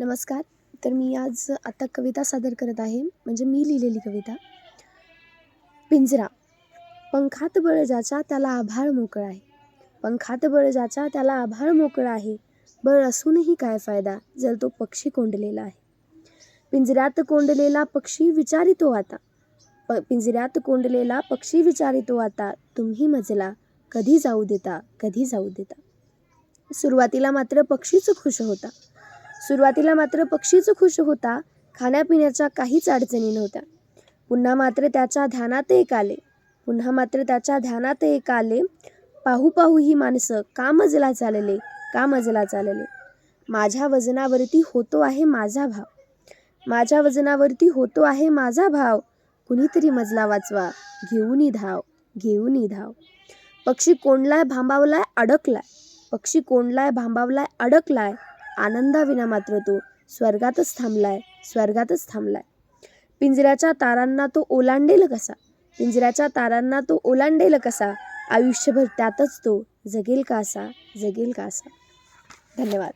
नमस्कार. तर मी आज आता कविता सादर करत आहे. म्हणजे मी लिहिलेली कविता. पिंजरा. पंखात बळ ज्याचा त्याला आभाळ मोकळा आहे. पंखात बळ ज्याचा त्याला आभाळ मोकळा आहे. बळ असूनही काय फायदा? जर तो पक्षी कोंडलेला आहे. पिंजऱ्यात कोंडलेला पक्षी विचारितो आता. प पिंजऱ्यात कोंडलेला पक्षी विचारितो आता. तुम्ही मजला कधी जाऊ देता कधी जाऊ देता. सुरुवातीला मात्र पक्षीच खुश होता. सुरुवातीला मात्र पक्षीच खुश होता. खाण्यापिण्याच्या काहीच अडचणी नव्हत्या. पुन्हा मात्र त्याच्या ध्यानात एक आले. पुन्हा मात्र त्याच्या ध्यानात एक आले. पाहू पाहू ही माणसं का मजला चालले? का मजला चालले? माझ्या वजनावरती होतो आहे माझा भाव. माझ्या वजनावरती होतो आहे माझा भाव. कुणीतरी मजला वाचवा. घेऊन धाव. घेऊन धाव. पक्षी कोंडलाय भांबावलाय अडकलाय. पक्षी कोंडलाय भांबावलाय अडकलाय? आनंदाविना मात्र तो स्वर्गातच थांबलाय स्वर्गातच थांबलाय. पिंजऱ्याच्या तारांना तो ओलांडेल कसा? पिंजऱ्याच्या तारांना तो ओलांडेल कसा? आयुष्यभर त्यातच तो जगेल का असा? जगेल का असा? धन्यवाद.